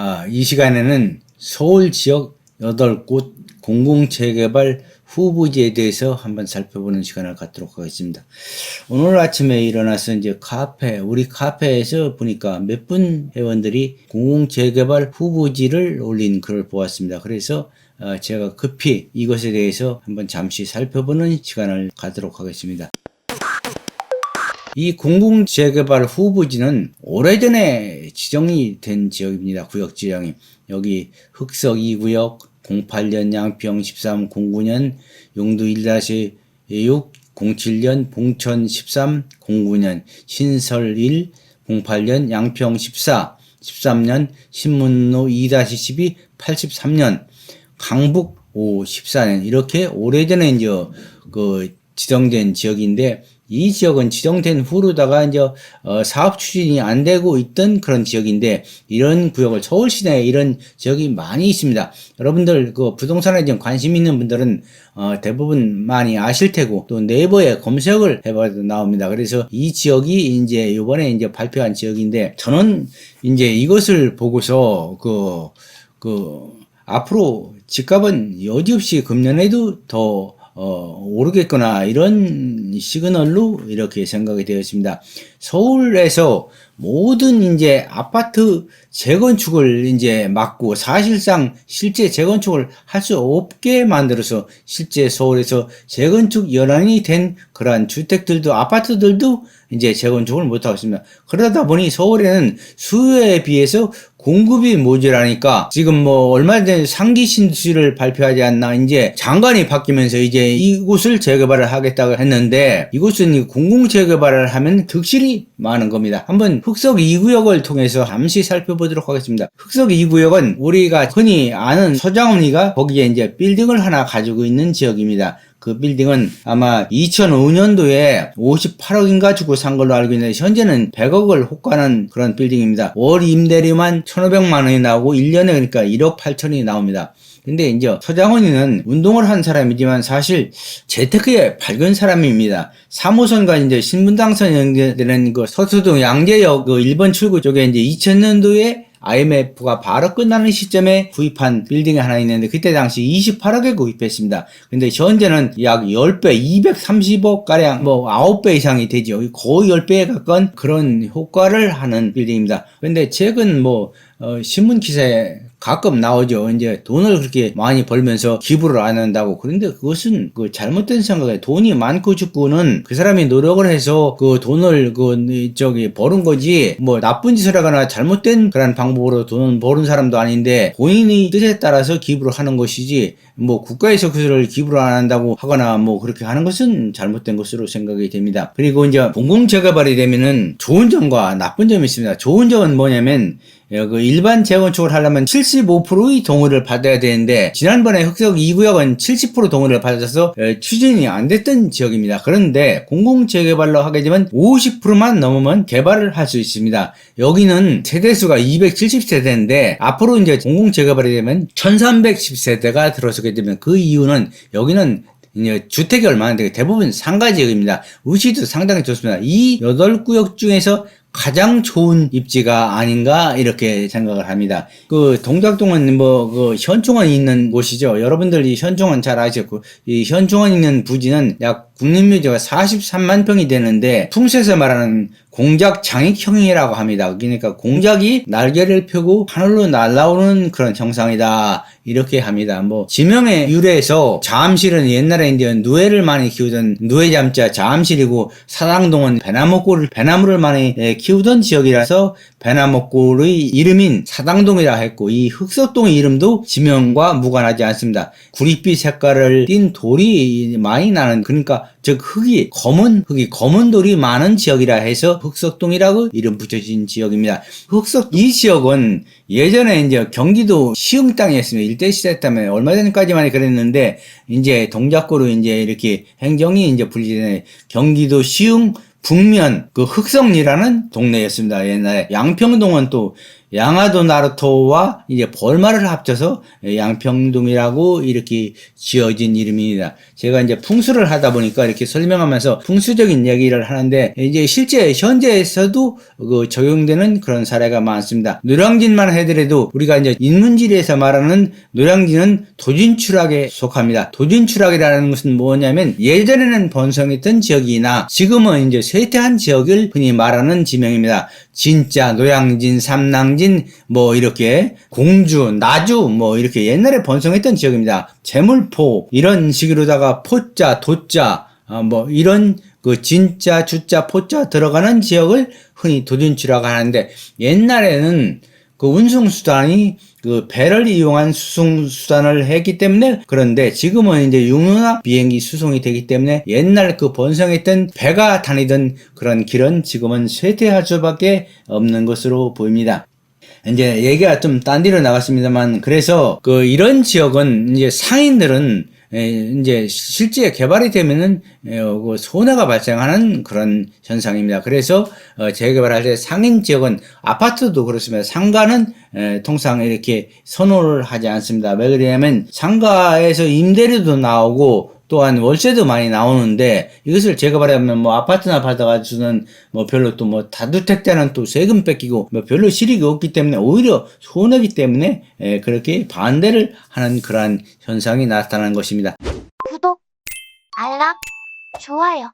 아, 이 시간에는 서울 지역 8곳 공공재개발 후보지에 대해서 한번 살펴보는 시간을 갖도록 하겠습니다. 오늘 아침에 일어나서 이제 카페, 우리 카페에서 보니까 몇 분 회원들이 공공재개발 후보지를 올린 글을 보았습니다. 그래서 어, 제가 급히 이것에 대해서 한번 잠시 살펴보는 시간을 갖도록 하겠습니다. 이 공공재개발 후보지는 오래전에 지정이 된 지역입니다. 구역 지정이. 여기 흑석 2구역, 08년 양평 13, 09년 용두 1-6, 07년 봉천 13, 09년 신설 1, 08년 양평 14, 13년 신문로 2-12, 83년 강북 5, 14년 이렇게 오래전에 이제 그 지정된 지역인데 이 지역은 지정된 후로다가 이제 어, 사업 추진이 안 되고 있던 그런 지역인데 이런 구역을 서울 시내에 이런 지역이 많이 있습니다. 여러분들 그 부동산에 좀 관심 있는 분들은 어, 대부분 많이 아실 테고 또 네이버에 검색을 해봐도 나옵니다. 그래서 이 지역이 이제 이번에 이제 발표한 지역인데 저는 이제 이것을 보고서 그 그 앞으로 집값은 여지없이 금년에도 더 어, 오르겠거나 이런 시그널로 이렇게 생각이 되었습니다. 서울에서 모든 이제 아파트 재건축을 이제 막고 사실상 실제 재건축을 할 수 없게 만들어서 실제 서울에서 재건축 연한이 된 그러한 주택들도 아파트들도 이제 재건축을 못하고 있습니다. 그러다 보니 서울에는 수요에 비해서 공급이 모자라니까 지금 뭐 얼마 전에 상기 신수를 발표하지 않나 이제 장관이 바뀌면서 이제 이곳을 재개발을 하겠다고 했는데 이곳은 공공 재개발을 하면 득실이 많은 겁니다. 한번 흑석 2구역을 통해서 잠시 살펴보도록 하겠습니다. 흑석 2구역은 우리가 흔히 아는 서장훈이가 거기에 이제 빌딩을 하나 가지고 있는 지역입니다. 그 빌딩은 아마 2005년도에 58억인가 주고 산 걸로 알고 있는데 현재는 100억을 호가하는 그런 빌딩입니다. 월 임대료만 1,500만 원이 나오고 1년에 그러니까 1억 8천이 나옵니다. 근데 이제 서장훈이는 운동을 한 사람이지만 사실 재테크에 밝은 사람입니다. 3호선과 이제 신분당선 연결되는 그 서초동 양재역 그 1번 출구 쪽에 이제 2000년도에 IMF가 바로 끝나는 시점에 구입한 빌딩이 하나 있는데 그때 당시 28억에 구입했습니다. 근데 현재는 약 10배, 230억 가량 뭐 9배 이상이 되죠. 거의 10배에 가까운 그런 효과를 하는 빌딩입니다. 근데 최근 뭐 어, 신문 기사에 가끔 나오죠. 이제 돈을 그렇게 많이 벌면서 기부를 안 한다고. 그런데 그것은 그 잘못된 생각에 돈이 많고 죽고는 그 사람이 노력을 해서 그 돈을 그 저기 버는 거지 뭐 나쁜 짓을 하거나 잘못된 그런 방법으로 돈을 버는 사람도 아닌데 본인의 뜻에 따라서 기부를 하는 것이지 뭐 국가에서 그를 기부를 안 한다고 하거나 뭐 그렇게 하는 것은 잘못된 것으로 생각이 됩니다. 그리고 이제 공공재개발이 되면은 좋은 점과 나쁜 점이 있습니다. 좋은 점은 뭐냐면 그 일반 재건축을 하려면 75%의 동의를 받아야 되는데 지난번에 흑석 2구역은 70% 동의를 받아서 추진이 안 됐던 지역입니다. 그런데 공공재개발로 하게 되면 50%만 넘으면 개발을 할 수 있습니다. 여기는 세대수가 270세대인데 앞으로 이제 공공재개발이 되면 1310세대가 들어서게 되면 그 이유는 여기는 주택이 얼마나 되게 대부분 상가 지역입니다. 위치도 상당히 좋습니다. 이 8구역 중에서 가장 좋은 입지가 아닌가 이렇게 생각을 합니다. 그 동작동은 뭐 그 현충원 있는 곳이죠. 여러분들이 현충원 잘 아셨고 이 현충원 있는 부지는 약 국립묘지가 43만 평이 되는데 풍수에서 말하는 공작 장익형이라고 합니다. 그러니까 공작이 날개를 펴고 하늘로 날아오는 그런 형상이다. 이렇게 합니다. 뭐 지명에 유래해서 자암실은 옛날에 이제 누에를 많이 키우던 누에잠자 자암실이고 사당동은 배나무골을 배나무를 많이 키우 던 지역이라서 배나무골의 이름인 사당동이라 했고 이 흑석동의 이름도 지명과 무관하지 않습니다. 구릿빛 색깔을 띤 돌이 많이 나는 그러니까 즉 흙이 검은 흙이 검은 돌이 많은 지역이라 해서 흑석동이라고 이름 붙여진 지역입니다. 흑석 이 지역은 예전에 이제 경기도 시흥 땅이었습니다. 일대 시대 때문에 얼마 전까지만 그랬는데 이제 동작구로 이제 이렇게 행정이 이제 분리되네 경기도 시흥 북면 그 흑성리라는 동네였습니다. 옛날에 양평동은 또 양화도 나루토와 이제 볼마를 합쳐서 양평동이라고 이렇게 지어진 이름입니다. 제가 이제 풍수를 하다 보니까 이렇게 설명하면서 풍수적인 얘기를 하는데 이제 실제 현재에서도 그 적용되는 그런 사례가 많습니다. 노량진만 해더라도 우리가 이제 인문지리에서 말하는 노량진은 도진추락에 속합니다. 도진추락이라는 것은 뭐냐면 예전에는 번성했던 지역이나 지금은 이제 쇠퇴한 지역을 흔히 말하는 지명입니다. 진짜 노양진, 삼낭 진 뭐 이렇게 공주, 나주 뭐 이렇게 옛날에 번성했던 지역입니다. 재물포 이런 식으로다가 포자, 도자 아, 뭐 이런 그 진짜, 주자, 포자 들어가는 지역을 흔히 도진치라고 하는데 옛날에는 그 운송 수단이 그 배를 이용한 수송 수단을 했기 때문에 그런데 지금은 이제 육로나 비행기 수송이 되기 때문에 옛날 그 번성했던 배가 다니던 그런 길은 지금은 쇠퇴할 수밖에 없는 것으로 보입니다. 이제 얘기가 좀 딴 데로 나갔습니다만 그래서 그 이런 지역은 이제 상인들은 에, 이제 실제 개발이 되면은 에, 어, 그 손해가 발생하는 그런 현상입니다. 그래서 어, 재개발할 때 상인 지역은 아파트도 그렇습니다. 상가는 에, 통상 이렇게 선호를 하지 않습니다. 왜 그러냐면 상가에서 임대료도 나오고 또한 월세도 많이 나오는데 이것을 재개발하면 뭐 아파트나 받아가지고는 뭐 별로 또 뭐 다주택자는 또 세금 뺏기고 뭐 별로 실익이 없기 때문에 오히려 손해기 때문에 에, 그렇게 반대를 하는 그러한 현상이 나타나는 것입니다. 구독, 알람, 좋아요.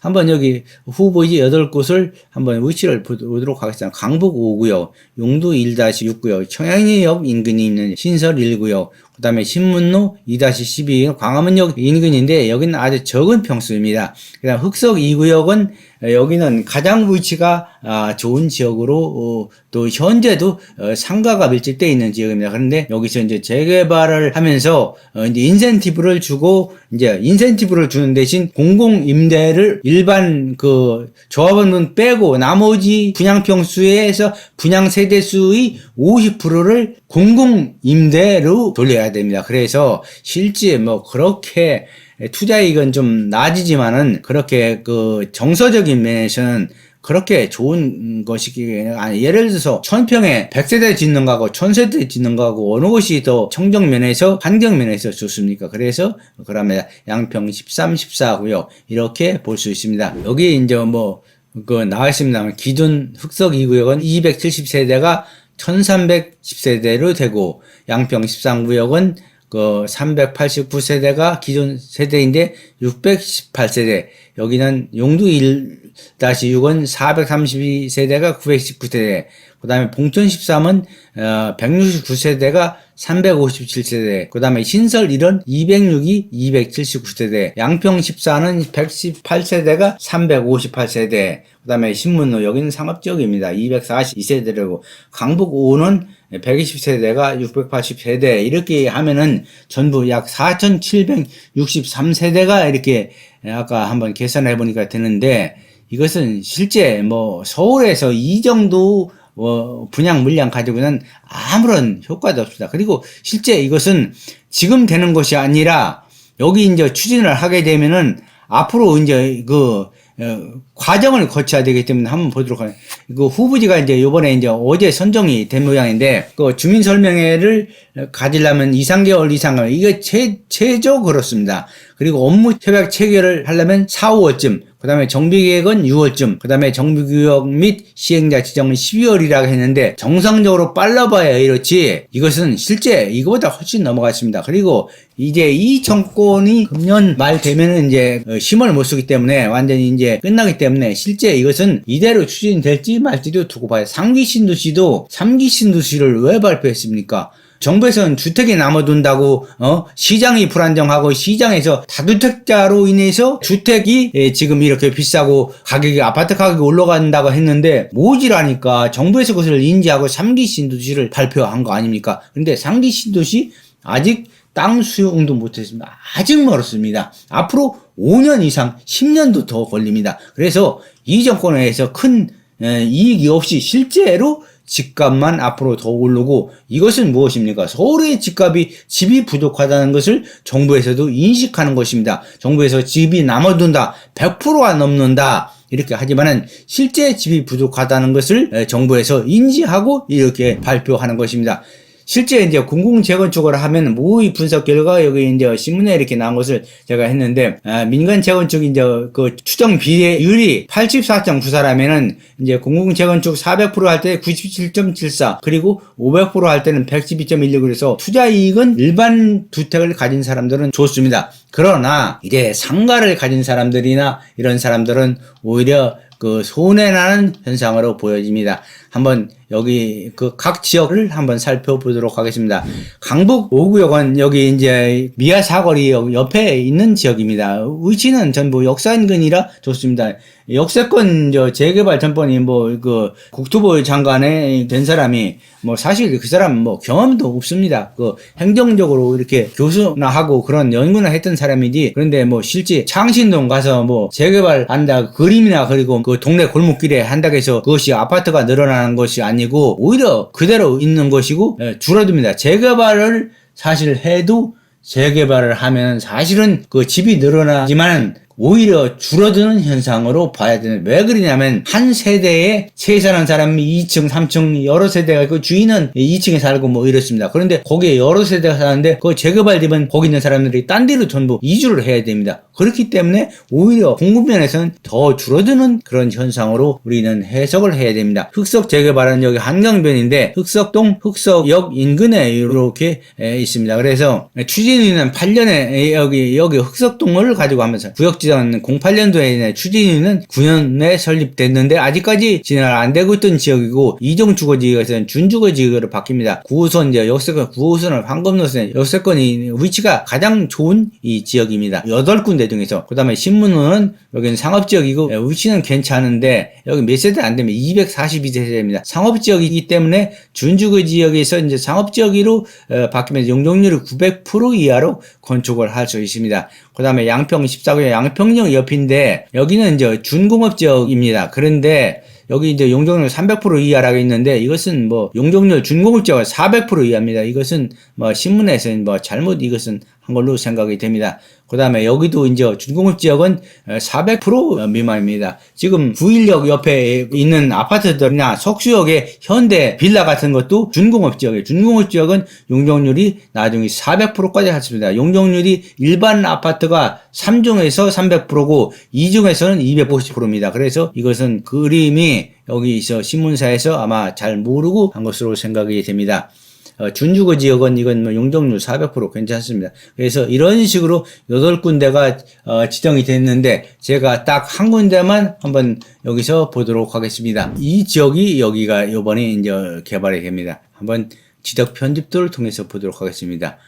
한번 여기 후보지 8곳을 한번 위치를 보도록 하겠습니다. 강북 5구역, 용두 1-6구역, 청양리역 인근이 있는 신설 1구역, 그 다음에 신문로 2-12 광화문역 인근인데 여기는 아주 적은 평수입니다. 그 다음 흑석 2구역은 여기는 가장 위치가 아, 좋은 지역으로 어, 또 현재도 어, 상가가 밀집되어 있는 지역입니다. 그런데 여기서 이제 재개발을 하면서 어, 이제 인센티브를 주고 이제 인센티브를 주는 대신 공공 임대를 일반 그 조합원은 빼고 나머지 분양 평수에서 분양 세대 수의 50%를 공공 임대로 돌려야 됩니다. 그래서 실제 뭐 그렇게 투자이익은 좀 낮이지만은 그렇게 그 정서적인 면에서는 그렇게 좋은 것이기 아니 예를 들어서 천평에 100세대 짓는 거하고 1000세대 짓는 거하고 어느 것이 더 청정 면에서 환경 면에서 좋습니까? 그래서 그러면 양평 13, 14고요. 이렇게 볼 수 있습니다. 여기 이제 뭐 그 나와 있습니다. 기존 흑석 2구역은 270세대가 1310세대로 되고 양평 13구역은 그 389세대가 기존 세대인데 618세대 여기는 용두 1-6은 432세대가 919세대 그 다음에 봉천 13은 어, 169세대가 357세대 그 다음에 신설 1은 206이 279세대 양평 14는 118세대가 358세대 그 다음에 신문로 여기는 상업지역입니다. 242세대라고. 강북 5는 120세대가 680세대. 이렇게 하면은 전부 약 4,763세대가 이렇게 아까 한번 계산해 보니까 되는데 이것은 실제 뭐 서울에서 이 정도 어, 분양 물량 가지고는 아무런 효과도 없습니다. 그리고 실제 이것은 지금 되는 것이 아니라 여기 이제 추진을 하게 되면은 앞으로 이제 그 어, 과정을 거쳐야 되기 때문에 한번 보도록 하겠습니다. 그 후보지가 이제 요번에 이제 어제 선정이 된 모양인데 그 주민 설명회를 가지려면 2, 3개월 이상 이게 최, 최저 그렇습니다. 그리고 업무 협약 체결을 하려면 4, 5월쯤 그 다음에 정비계획은 6월쯤, 그 다음에 정비구역 및 시행자 지정은 12월이라고 했는데 정상적으로 빨라봐야 이렇지 이것은 실제 이거보다 훨씬 넘어갔습니다. 그리고 이제 이 정권이 금년 말 되면은 이제 힘을 못 쓰기 때문에 완전히 이제 끝나기 때문에 실제 이것은 이대로 추진될지 말지도 두고 봐야 상기 신도시도 3기 신도시를 왜 발표했습니까? 정부에서는 주택이 남아둔다고 어 시장이 불안정하고 시장에서 다주택자로 인해서 주택이 예, 지금 이렇게 비싸고 가격이 아파트 가격이 올라간다고 했는데 모지라니까 정부에서 그것을 인지하고 3기 신도시를 발표한 거 아닙니까? 근데 3기 신도시 아직 땅 수용도 못했습니다. 아직 멀었습니다. 앞으로 5년 이상, 10년도 더 걸립니다. 그래서 이 정권에서 큰 이익이 없이 실제로 집값만 앞으로 더 오르고 이것은 무엇입니까? 서울의 집값이 집이 부족하다는 것을 정부에서도 인식하는 것입니다. 정부에서 집이 남아둔다, 100%가 넘는다. 이렇게 하지만은 실제 집이 부족하다는 것을 에, 정부에서 인지하고 이렇게 발표하는 것입니다. 실제 이제 공공 재건축을 하면 모의 분석 결과 여기 이제 신문에 이렇게 나온 것을 제가 했는데 아, 민간 재건축 이제 그 추정 비례율이 84.94라면은 이제 공공 재건축 400%할 때 97.74 그리고 500%할 때는 112.16 그래서 투자 이익은 일반 주택을 가진 사람들은 좋습니다. 그러나 이제 상가를 가진 사람들이나 이런 사람들은 오히려 그 손해나는 현상으로 보여집니다. 한번 여기 그 각 지역을 한번 살펴보도록 하겠습니다. 강북 5구역은 여기 이제 미아 사거리 옆에 있는 지역입니다. 위치는 전부 역사 인근이라 좋습니다. 역세권 저 재개발 전번이 뭐 그 국토부 장관에 된 사람이 뭐 사실 그 사람 뭐 경험도 없습니다. 그 행정적으로 이렇게 교수나 하고 그런 연구나 했던 사람이지 그런데 뭐 실제 창신동 가서 뭐 재개발 한다 그림이나 그리고 그 동네 골목길에 한다고 해서 그것이 아파트가 늘어나는 것이 아니 고 오히려 그대로 있는 것이고 예, 줄어듭니다. 재개발을 사실 해도 재개발을 하면 사실은 그 집이 늘어나지만 오히려 줄어드는 현상으로 봐야 되는 왜 그러냐면 한 세대에 세 사는 사람이 2층, 3층 여러 세대가 있고 주인은 2층에 살고 뭐 이렇습니다. 그런데 거기에 여러 세대가 사는데 그 재개발되면 거기 있는 사람들이 딴 데로 전부 이주를 해야 됩니다. 그렇기 때문에 오히려 공급면에서는 더 줄어드는 그런 현상으로 우리는 해석을 해야 됩니다. 흑석 재개발은 여기 한강변인데 흑석동, 흑석역 인근에 이렇게 에, 있습니다. 그래서 추진위는 8년에 여기 여기 흑석동을 가지고 하면서 구역 지정 08년도에 추진위는 9년에 설립됐는데 아직까지 진행 안 되고 있던 지역이고 이종 주거지역에서는 준주거지역으로 바뀝니다. 9호선 이제 역세권 9호선을 황금노선 역세권이 위치가 가장 좋은 이 지역입니다. 8군데 중에서 그 다음에 신문은 여기는 상업지역이고 에, 위치는 괜찮은데 여기 몇 세대 안 되면 242세대입니다. 상업지역이기 때문에 준주거 지역에서 이제 상업지역으로 어, 바뀌면서 용적률이 900% 이하로 건축을 할 수 있습니다. 그 다음에 양평 14구역 양평 역 옆인데 여기는 이제 준공업 지역입니다. 그런데 여기 이제 용적률 300% 이하라고 있는데 이것은 뭐 용적률 준공업 지역 400% 이하입니다. 이것은 뭐 신문에서는 뭐 잘못 이것은 한 걸로 생각이 됩니다. 그 다음에 여기도 이제 준공업 지역은 400% 미만입니다. 지금 구일역 옆에 있는 아파트들이나 석수역의 현대 빌라 같은 것도 준공업 지역이에요. 준공업 지역은 용적률이 나중에 400%까지 했습니다. 용적률이 일반 아파트가 3중에서 300%고 2중에서는 250%입니다. 그래서 이것은 그림이 여기서 신문사에서 아마 잘 모르고 한 것으로 생각이 됩니다. 어, 준주거 지역은 이건 뭐 용적률 400% 괜찮습니다. 그래서 이런 식으로 여덟 군데가 어, 지정이 됐는데 제가 딱 한 군데만 한번 여기서 보도록 하겠습니다. 이 지역이 여기가 이번에 이제 개발이 됩니다. 한번 지적 편집도를 통해서 보도록 하겠습니다.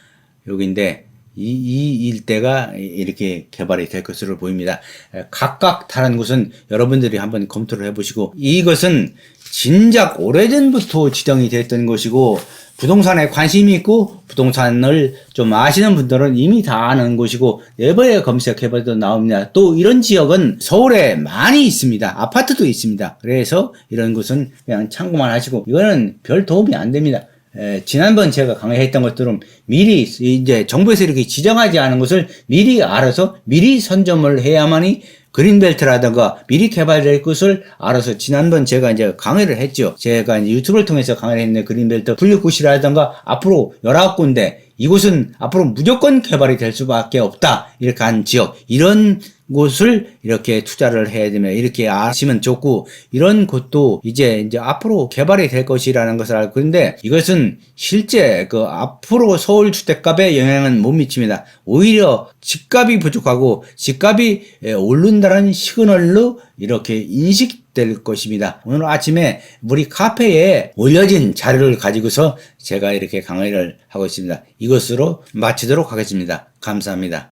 여기인데 이, 이 일대가 이렇게 개발이 될 것으로 보입니다. 에, 각각 다른 곳은 여러분들이 한번 검토를 해보시고 이것은 진작 오래전부터 지정이 됐던 것이고 부동산에 관심이 있고 부동산을 좀 아시는 분들은 이미 다 아는 곳이고 네이버에 검색해봐도 나옵니다. 또 이런 지역은 서울에 많이 있습니다. 아파트도 있습니다. 그래서 이런 곳은 그냥 참고만 하시고 이거는 별 도움이 안 됩니다. 에, 지난번 제가 강의했던 것처럼 미리 이제 정부에서 이렇게 지정하지 않은 것을 미리 알아서 미리 선점을 해야만이 그린벨트라든가 미리 개발될 것을 알아서 지난번 제가 이제 강의를 했죠. 제가 이제 유튜브를 통해서 강의를 했는데 그린벨트 분류구시라든가 앞으로 19군데 이곳은 앞으로 무조건 개발이 될 수밖에 없다. 이렇게 한 지역. 이런 곳을 이렇게 투자를 해야 되면 이렇게 아시면 좋고 이런 곳도 이제 이제 앞으로 개발이 될 것이라는 것을 알고 있는데 이것은 실제 그 앞으로 서울 주택값에 영향은 못 미칩니다. 오히려 집값이 부족하고 집값이 에, 오른다는 시그널로 이렇게 인식 될 것입니다. 오늘 아침에 우리 카페에 올려진 자료를 가지고서 제가 이렇게 강의를 하고 있습니다. 이것으로 마치도록 하겠습니다. 감사합니다.